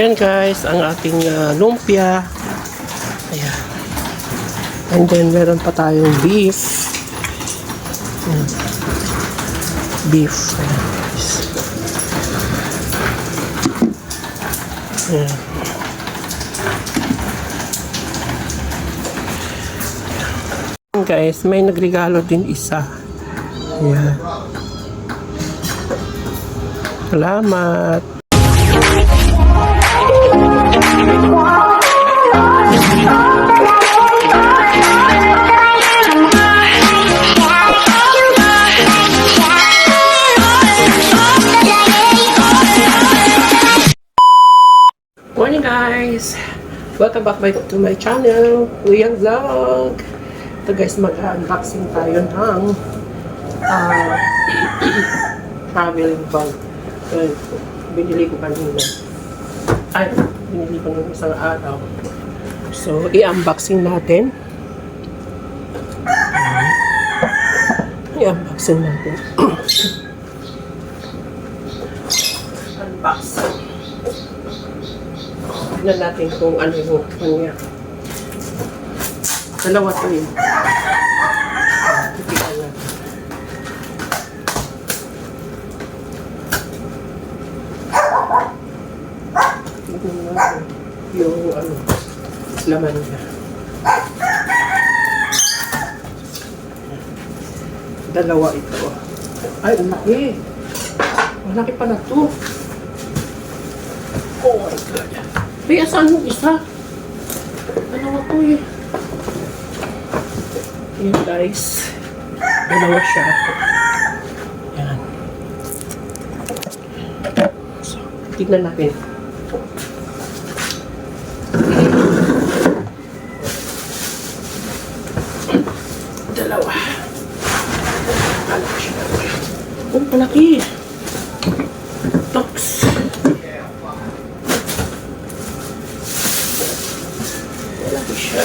Ayan guys, ang ating ah, lumpia. Ayan. And then meron pa tayong beef. Ayan. Beef. Ayan guys. Ayan. Ayan, guys, may nagregalo din isa. Ayan. Salamat. Morning guys! Welcome back by, to my channel, Kuyang Vlog! Ito guys, mag-unboxing tayo ng ah, traveling bag. Ayan, binili ko kanina. Ay, binili ko nung isang araw. So, i-unboxing natin. I-unboxing natin. Unboxing. Tignan natin kung ano yung kanya. Dalawa to yun. Titignan natin. Tignan natin yung ano, laman niya. Dalawa ito. Ay, ang laki. Malaki pala to. Oh my God. Ay, asan yung isa? Dalawa to eh. Yan guys. Dalawa siya. Yan. So, tignan natin. Oh, malaki. Tox. Malaki siya.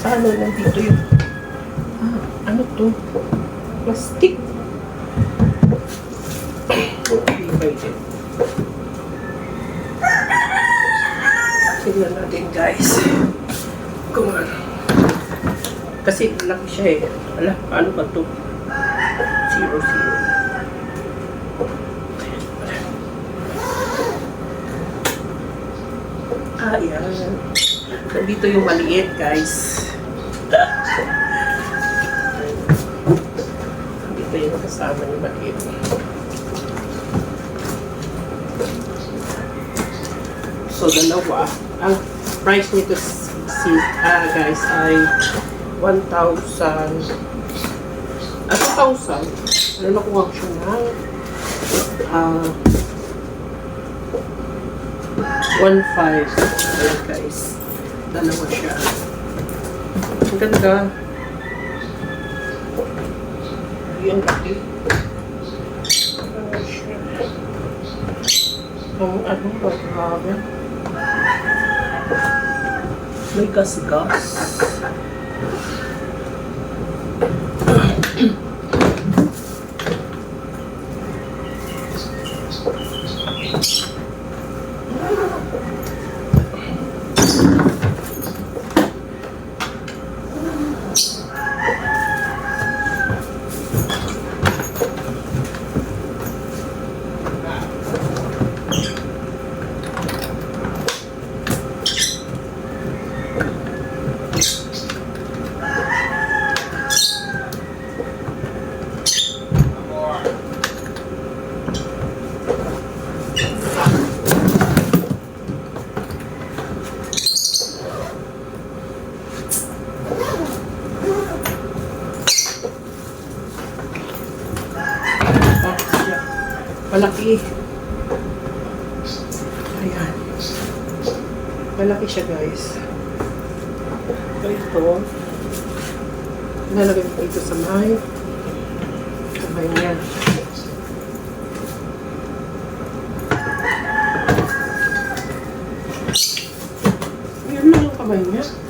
Sana nandito yun? Ah, ano to? Plastic. Okay, pwede. Tignan natin guys. Kung ano. Kasi laki siya eh. Ala, paano ba to? Zero, zero. Ah, yan. Nandito yung maliit, guys. Nandito yung kasama yung maliit. So, dalawa. Ang price nito, si, ah, guys, ay 1,000 at 2,000 ano nakuha siya ng ah 1,500 ayan guys. Dalawa siya. Ang ganda. Yan laki ang ano ba? Grabe may gas-gas Malaki. Ayan. Malaki siya, guys. So, ito. Nalagay ko ito sa may kamay niya. Ayan na yung kamay niya.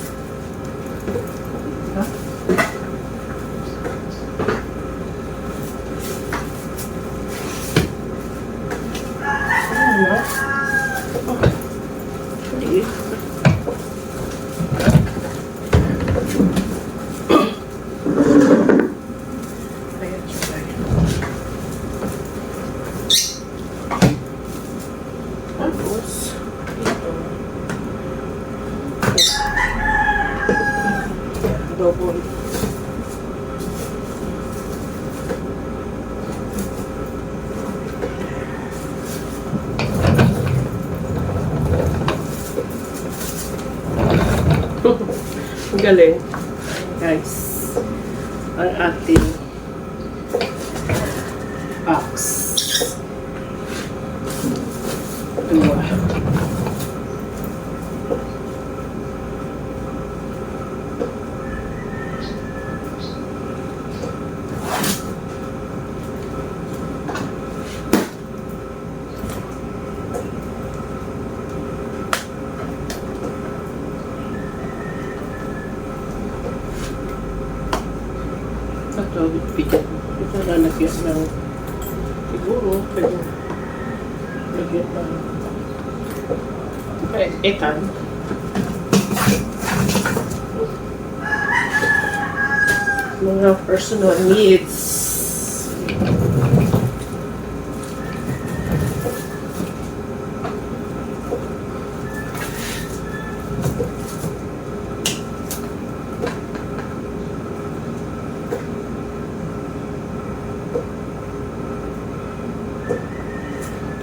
Tapos, ito. Double. Galing. Guys, ang ating Bitbitin. Ito na lagyan ng siguro, pwede lagyan ng eh, ekan. Mga personal needs.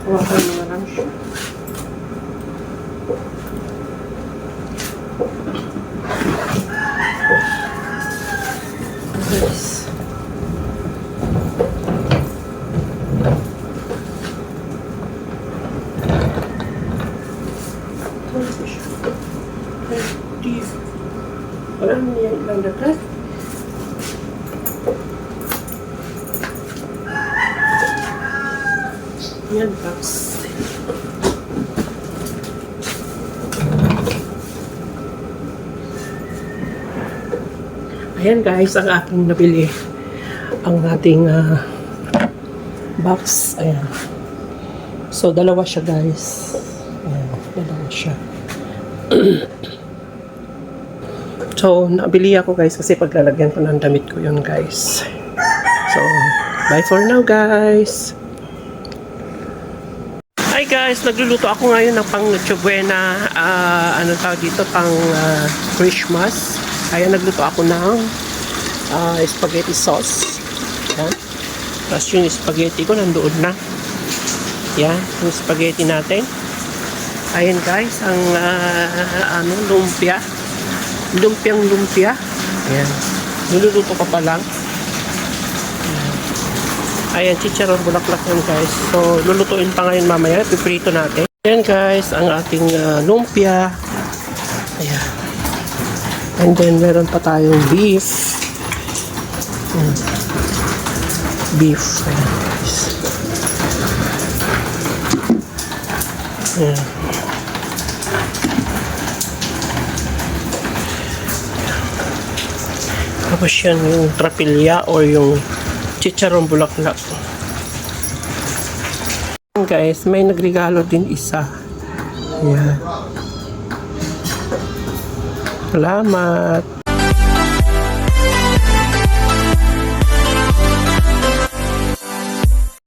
Hawakan mo na lang siya. Yes. Ano ba siya? Ay, di. Wala mo niya ilalagay. Yan, box. Ayan guys, ang aking nabili. Ang ating ah, box. Ayan. So, dalawa siya guys. Ayan, dalawa siya. so, nabili ako guys kasi paglalagyan ko ng damit ko yun guys. So, bye for now guys. Hi guys, nagluluto ako ngayon ng pang Noche Buena, ah, ano tawag dito, pang ah, Christmas. Ayan, nagluto ako ng ah, spaghetti sauce. Yan. Tapos yung spaghetti ko nandoon na. Yan, yung spaghetti natin. Ayan guys, ang ah, ano, lumpia. Lumpiang lumpia. Ayan. Niluluto ko pa lang. Ayan, chicharon bulaklak yan guys. So, lulutuin pa ngayon mamaya. Piprito natin. Ayan guys, ang ating ah, lumpia. Ayan. And then, meron pa tayong beef. Ayan. Beef. Ayan guys. Ayan. Tapos yan yung trapilya or yung chicharon bulaklak. Guys, may nagregalo din isa. Ayan. Salamat.